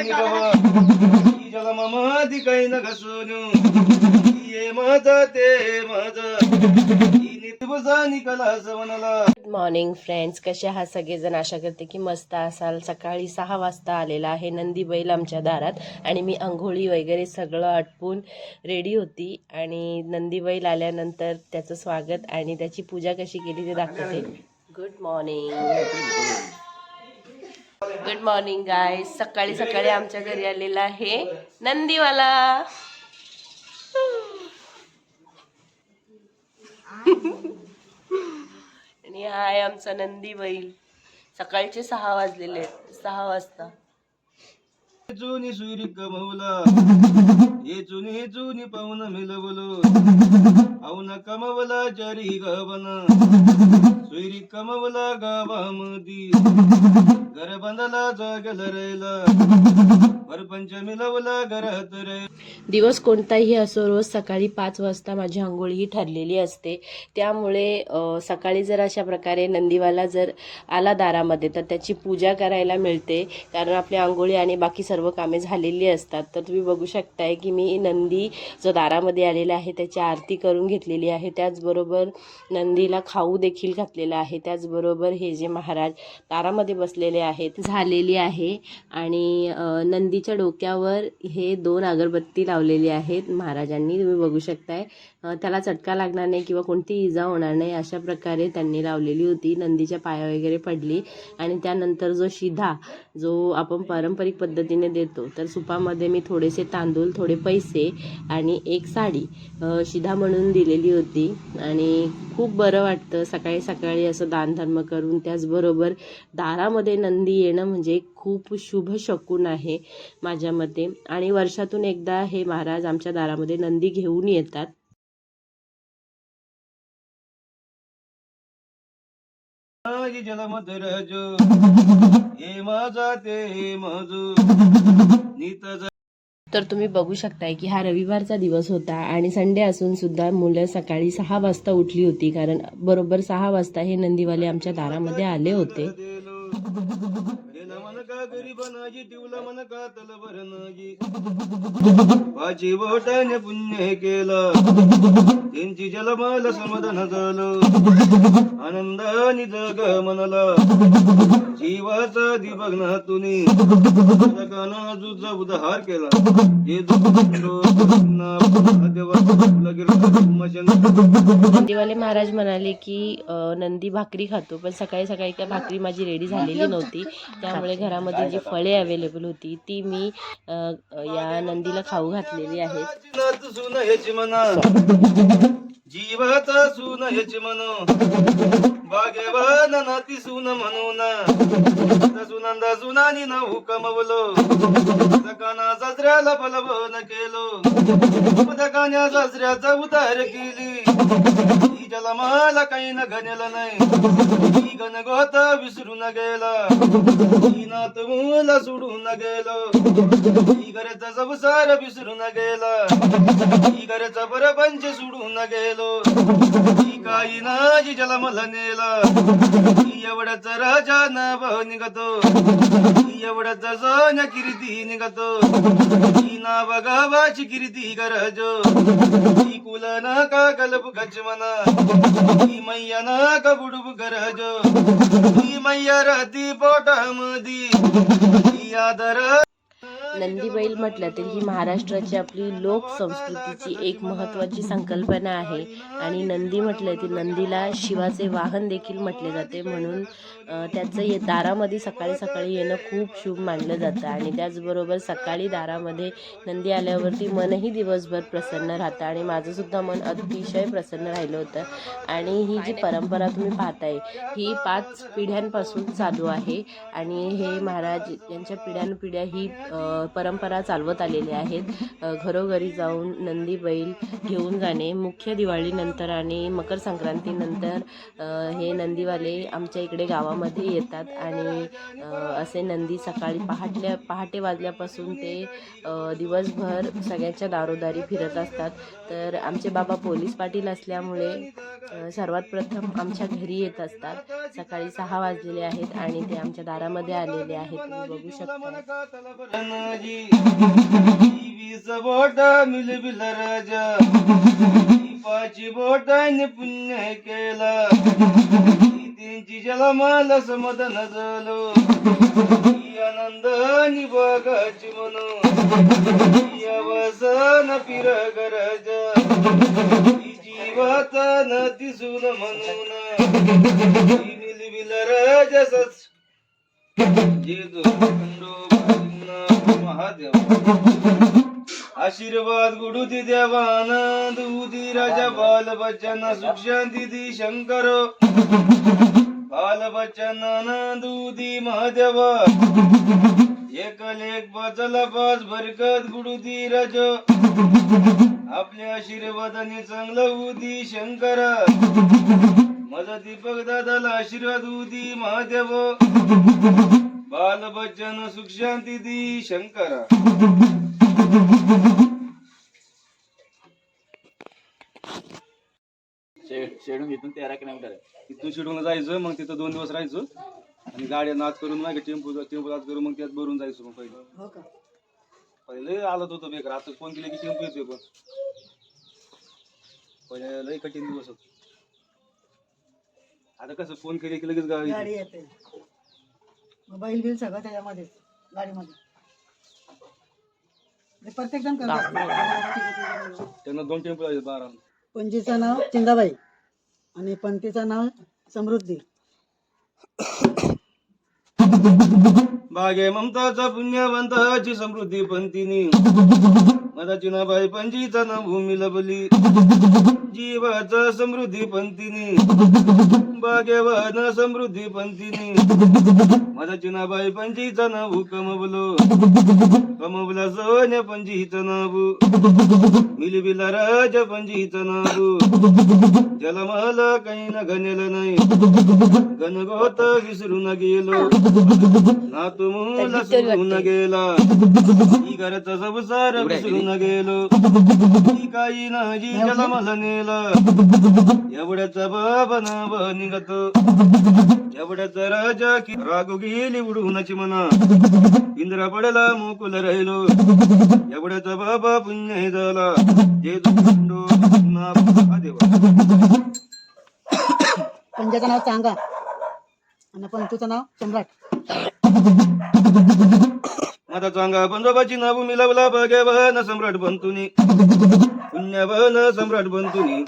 न ये ते गुड मॉर्निंग फ्रेंड्स कसे आहात सगळेजण? आशा करते की मस्त असाल. सकाळी सहा वाजता आलेला आहे नंदी बैल आमच्या दारात आणि मी अंघोळी वगैरे सगळं आटपून रेडी होती आणि नंदी बैल आल्यानंतर त्याचं स्वागत आणि त्याची पूजा कशी केली ते दाखवते. गुड मॉर्निंग गुड मॉर्निंग गाय सकाळी सकाळी आमच्या घरी आलेला आहे नंदीवाला. आणि हाय आमचा नंदी बैल. सकाळचे सहा वाजलेले आहेत. सहा वाजता. जुनी सुरी कमवला. हे जुनी जुनी पाहुन मिलवलो. औन कमवला जरी गवन सुरी कमवला गावामधी घर बांधला दिवस कोणताही असो रोज सकाळी पाच वाजता माझी आंघोळ ही ठरलेली असते. त्यामुळे सकाळी जर अशा प्रकारे नंदीवाला जर आला दारामध्ये तर त्याची पूजा करायला मिळते. कारण आपली आंघोळी आणि बाकी सर्व कामे झालेली असतात. तर तुम्ही बघू शकताय की मी नंदी जो दारामध्ये आलेला आहे त्याची आरती करून घेतलेली आहे. त्याचबरोबर नंदीला खाऊ देखील घातलेला आहे. त्याचबरोबर हे जे महाराज दारामध्ये बसलेले आहेत झालेली आहे. आणि नंदी नंदीच्या डोक्यावर हे दोन अगरबत्ती लावलेली आहेत. महाराजांनी तुम्ही बघू शकताय. त्याला चटका लागणार नाही किंवा कोणती इजा होणार नाही अशा प्रकारे त्यांनी लावलेली होती. नंदीच्या पाया वगैरे पडली आणि त्यानंतर जो शिधा जो आपण पारंपरिक पद्धतीने देतो तर सुपामध्ये मी थोडेसे तांदूळ थोडे पैसे आणि एक साडी शिधा म्हणून दिलेली होती. आणि खूप बरं वाटतं सकाळी सकाळी असं दानधर्म करून त्याचबरोबर दारामध्ये नंदी येणं म्हणजे खूप शुभ शकून आहे माझ्या मते. आणि वर्षातून एकदा हे महाराज आमच्या दारामध्ये नंदी घेऊन येतात. माझी जलमत राजो हे माझा ते माझ नीत तर तुम्ही बघू शकताय की हा रविवारचा दिवस होता आणि संडे असून सुद्धा मुलं सकाळी सहा वाजता उठली होती कारण बरोबर सहा वाजता हे नंदीवाले आमच्या दारामध्ये आले होते. का गरीबानाजी दिवला मन का तलभर नाजी? वाची बोटाने पुण्य केला. त्यांची जलमाल समाधान झालं. आनंदाने जग मनाला. जीवाचा दिबग ना तुनी जगाना जुजा उद्धार केला. हे नंदीवाले महाराज म्हणाले की नंदी भाकरी खातो पण सकाळी सकाळी त्या भाकरी माझी रेडी झालेली नव्हती. त्यामुळे घरात घरामध्ये जी फळे अवेलेबल होती ती मी या नंदीला खाऊ घातलेली आहेत. नात सुन ह्याची म्हणा जीवाचा सुन ह्याची भाग्यवान दिसून म्हणून. सुनंद सुनानी न हुकमवलो सकाना सासऱ्याला फलभवन केलो. दकान्या सासऱ्याचा उतार केली. ही जलमाला काही न गणेल नाही. ही गणगोत विसरून गेला. नात मुला सोडून गेलो. ही घरचा संसार विसरून गेला. ही घरचा परपंच सोडून गेलो. ही काही नाजी जलमल नेला. ही एवढाच राजा न भाव निघतो ही एवढाच सोन्या किर्ती निघतो ही ना बघावाची किर्ती गरजो ही कुल ना का गलप गच म्हणा ही मैया ना का बुडूब गरजो ही मैया राहती पोटामधी ही आदर नंदीबैल म्हटलं तर ही महाराष्ट्राची आपली लोकसंस्कृतीची एक महत्त्वाची संकल्पना आहे. आणि नंदी म्हटलं की नंदीला शिवाचे वाहन देखील म्हटले जाते. म्हणून त्याचं ये दारामध्ये सकाळी सकाळी येणं खूप शुभ मानलं जातं. आणि त्याचबरोबर सकाळी दारामध्ये नंदी आल्यावरती मनही दिवसभर प्रसन्न राहतं. आणि माझंसुद्धा मन अतिशय प्रसन्न राहिलं होतं. आणि ही जी परंपरा तुम्ही पाहताय ही पाच पिढ्यांपासून चालू आहे. आणि हे महाराज यांच्या पिढ्यानपिढ्या ही परंपरा चालवत आलेले आहेत. घरोघरी जाऊन नंदी बैल घेऊन जाणे मुख्य दिवाळीनंतर आणि मकर संक्रांतीनंतर हे नंदीवाले आमच्या इकडे गावामध्ये येतात आणि असे नंदी सकाळी पहाटल्या पहाटे वाजल्यापासून ते दिवसभर सगळ्यांच्या दारोदारी फिरत असतात. तर आमचे बाबा पोलीस पाटील असल्यामुळे सर्वात प्रथम आमच्या घरी येत असतात. सकाळी सहा वाजलेले आहेत आणि ते आमच्या दारामध्ये आलेले आहेत. तुम्ही बघू शकता. वीस बोट मिलबिल राजा। पाची बोटाने पुण्य केला। त्यांची जलमाला समाधान झालो ही आनंदानी म्हणून। वसन पिर गरज जीवात न दिसून म्हणून। आशीर्वाद गुडुती देवानंद उदी राजा बाल बच्चन सुख शांती दी शंकर। बाल बच्चन आनंद उदी महादेव। एक लेख बचला पाच बरकत गुडुती राज। आपल्या आशीर्वादाने चांगलं उदी शंकर। माझा दीपक दादाला आशीर्वाद उदी महादेव। बाल बच्चन सुख शांती दी शंकरा। शेडून इथून तेरा किलोमीटर आहे तिथून शिडून जायचं मग तिथं दोन दिवस राहायचं. आणि गाड्या नाद करून नाही का टेम्पो टेम्पो नाद करून मग त्यात भरून जायचं मग पहिले. हो का? पहिले आलत होतं बेकार आता फोन केले की टेम्पो येतोय पण. पहिले लय कठीण दिवस होत. आता कसं फोन केले की लगेच गाडी गाडी येते. मोबाईल बिल सगळं त्याच्यामध्येच गाडीमध्ये. हे प्रत्येक जण करत असतो. त्यांना दोन टेम्पो जायचे बारा पंजीचं नाव चिंदाबाई आणि पंक्तीचं नाव समृद्धी. बागे ममताचा पुण्यवंताची समृद्धी पंतीनी मदाची ना बाई पंजीचा ना भूमी लबली जीवाचा समृद्धी पंतीनी बागेवन समृद्धी पंतीनी मदाची ना बाई पंजीचा ना भू कमवलो कमवला सोन्या पंजीचं नाव मिलबिला राजा पंजीचं नाव जलमल काही न गणेल नाही गणगोत विसरून गेलो ना तू मुला गेला। घरचा संसार विसरून गेलो. ही काही नाही जलमल नेला. एवढ्याचा बाबा नाव निघतो. एवढ्याचा राजा की रागू गेली उडूनची म्हणा इंद्रा पडला मोकुल राहिलो. एवढ्याचा बाबा पुण्य झाला. जे दुखंडो देवा. पंजाचं नाव सांगा. आणि पंतूचं नाव सम्राट. आता चांगा पंजोबाची नाव मिळवला भाग्यवान सम्राट बनतुनी पुण्यवान सम्राट बनतुनी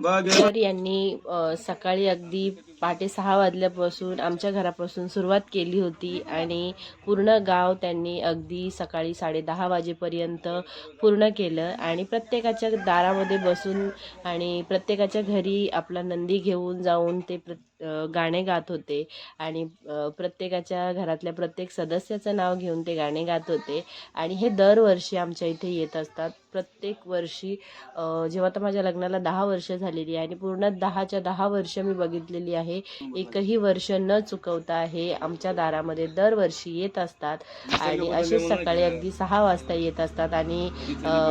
भाग्य यांनी सकाळी अगदी पहाटे सहा वाजल्यापासून आमच्या घरापासून सुरुवात केली होती आणि पूर्ण गाव त्यांनी अगदी सकाळी साडे दहा वाजेपर्यंत पूर्ण केलं आणि प्रत्येकाच्या दारामध्ये बसून आणि प्रत्येकाच्या घरी आपला नंदी घेऊन जाऊन ते प्र गाणे गात होते. आणि प्रत्येकाच्या घरातल्या प्रत्येक सदस्याचं नाव घेऊन ते गाणे गात होते. आणि हे दरवर्षी आमच्या इथे येत असतात. प्रत्येक वर्षी अ, जेव्हा तर माझ्या लग्नाला दहा वर्ष झालेली आहे आणि पूर्ण दहाच्या दहा वर्ष मी बघितलेली आहे एकही वर्ष न चुकवता हे आमच्या दारामध्ये दरवर्षी येत असतात आणि असेच सकाळी अगदी सहा वाजता येत असतात आणि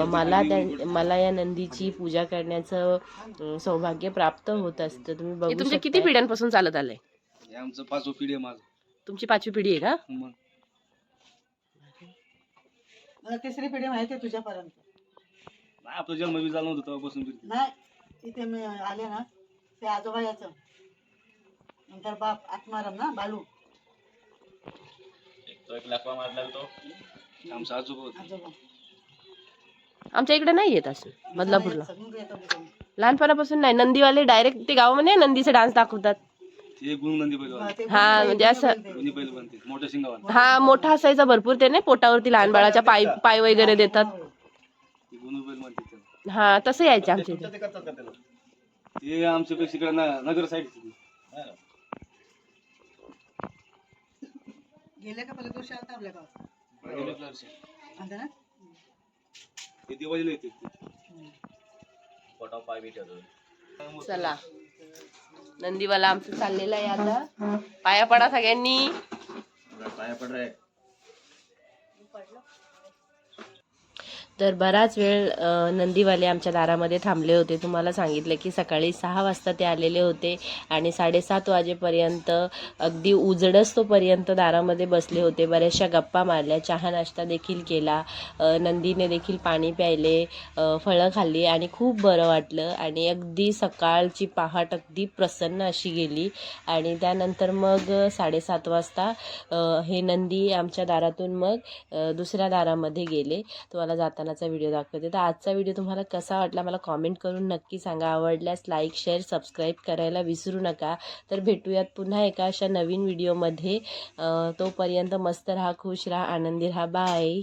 मला त्या मला या नंदीची पूजा करण्याचं सौभाग्य प्राप्त होत असतं. तुम्ही बघू तुमच्या किती पिढ्यांपासून चालत आलंय? हे आमचं पाचवं पिढी आहे माझं. तुमची पाचवी पिढी आहे का? तिसरी पिढी माहिती आहे तुझ्यापर्यंत. नाही, आपला जन्म बी झाला नव्हता तेव्हापासून बी. नाही इथे मी आले ना ते आजोबा याचं नंतर बाप आत्माराम ना बालू. तो एक लफा मारला तो आमचा आजोबा होता. आजोबा. आमच्या इकडे नाही येत असं बदलापूरला. लहानपणापासून नाही नंदीवाले डायरेक्ट ते गावामध्ये नंदीचे डान्स दाखवतात. ते गुण नंदी बैल हा, ते हा, म्हणजे असं-. दोन्ही मोठ्या हा मोठा असायचा भरपूर ते नाही पोटावरती लहान बाळाच्या पाय पाय वगैरे देतात ते गुण बैल म्हणते त्याला. हा तसं यायचं आमच्या इथे. ते आमच्या पेक्षा इकडे न- नगर साईड गेले का पहिल्या दिवशी आलता आपल्या गावात म्हणते ना? ते दिवाळीला येते. पोटावर पाय चला. नंदीवाला आमचं चाललेलं आहे आता. पाया पडा सगळ्यांनी. पाया पड रे. तर बराच वेळ नंदीवाले आमच्या दारामध्ये थांबले होते. तुम्हाला सांगितलं की सकाळी सहा वाजता ते आलेले होते आणि साडेसात वाजेपर्यंत अगदी उजडस्तोपर्यंत दारामध्ये बसले होते. बऱ्याचशा गप्पा मारल्या चहा नाश्ता देखील केला. नंदीने देखील पाणी प्यायले फळं खाल्ली आणि खूप बरं वाटलं. आणि अगदी सकाळची पहाट अगदी प्रसन्न अशी गेली. आणि त्यानंतर मग साडेसात वाजता हे नंदी आमच्या दारातून मग दुसऱ्या दारामध्ये गेले. तुम्हाला जाता जातानाचा व्हिडिओ दाखवते. तर आजचा व्हिडिओ तुम्हाला कसा वाटला मला कॉमेंट करून नक्की सांगा. आवडल्यास लाईक शेअर सबस्क्राईब करायला विसरू नका. तर भेटूयात पुन्हा एका अशा नवीन व्हिडिओमध्ये तोपर्यंत मस्त राहा खुश राहा आनंदी राहा. बाय